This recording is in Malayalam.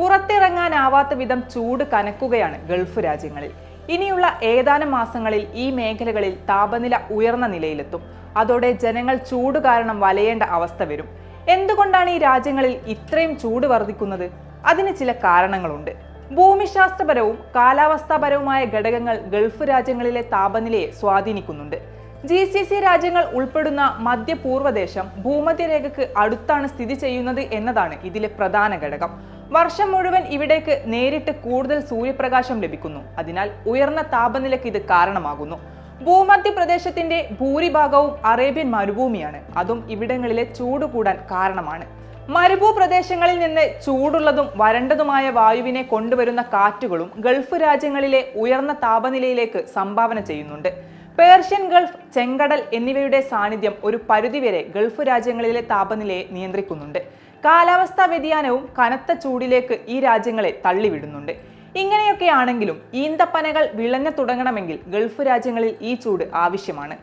പുറത്തിറങ്ങാനാവാത്ത വിധം ചൂട് കനക്കുകയാണ് ഗൾഫ് രാജ്യങ്ങളിൽ. ഇനിയുള്ള ഏതാനും മാസങ്ങളിൽ ഈ മേഖലകളിൽ താപനില ഉയർന്ന നിലയിലെത്തും. അതോടെ ജനങ്ങൾ ചൂട് കാരണം വലയേണ്ട അവസ്ഥ വരും. എന്തുകൊണ്ടാണ് ഈ രാജ്യങ്ങളിൽ ഇത്രയും ചൂട് വർദ്ധിക്കുന്നത്? അതിന് ചില കാരണങ്ങളുണ്ട്. ഭൂമിശാസ്ത്രപരവും കാലാവസ്ഥാപരവുമായ ഘടകങ്ങൾ ഗൾഫ് രാജ്യങ്ങളിലെ താപനിലയെ സ്വാധീനിക്കുന്നുണ്ട്. ജി സി സി രാജ്യങ്ങൾ ഉൾപ്പെടുന്ന മധ്യപൂർവദേശം ഭൂമധ്യരേഖക്ക് അടുത്താണ് സ്ഥിതി ചെയ്യുന്നത് എന്നതാണ് ഇതിലെ പ്രധാന ഘടകം. വർഷം മുഴുവൻ ഇവിടേക്ക് നേരിട്ട് കൂടുതൽ സൂര്യപ്രകാശം ലഭിക്കുന്നു. അതിനാൽ ഉയർന്ന താപനിലയ്ക്ക് ഇത് കാരണമാകുന്നു. ഭൂമധ്യ പ്രദേശത്തിന്റെ ഭൂരിഭാഗവും അറേബ്യൻ മരുഭൂമിയാണ്. അതും ഇവിടങ്ങളിലെ ചൂട് കൂടാൻ കാരണമാണ്. മരുഭൂ പ്രദേശങ്ങളിൽ നിന്ന് ചൂടുള്ളതും വരണ്ടതുമായ വായുവിനെ കൊണ്ടുവരുന്ന കാറ്റുകളും ഗൾഫ് രാജ്യങ്ങളിലെ ഉയർന്ന താപനിലയിലേക്ക് സംഭാവന ചെയ്യുന്നുണ്ട്. പേർഷ്യൻ ഗൾഫ് ചെങ്കടൽ എന്നിവയുടെ സാന്നിധ്യം ഒരു പരിധിവരെ ഗൾഫ് രാജ്യങ്ങളിലെ താപനിലയെ നിയന്ത്രിക്കുന്നുണ്ട്. കാലാവസ്ഥാ വ്യതിയാനവും കനത്ത ചൂടിലേക്ക് ഈ രാജ്യങ്ങളെ തള്ളിവിടുന്നുണ്ട്. ഇങ്ങനെയൊക്കെയാണെങ്കിലും ഈന്തപ്പനകൾ വിളഞ്ഞു തുടങ്ങണമെങ്കിൽ ഗൾഫ് രാജ്യങ്ങളിൽ ഈ ചൂട് ആവശ്യമാണ്.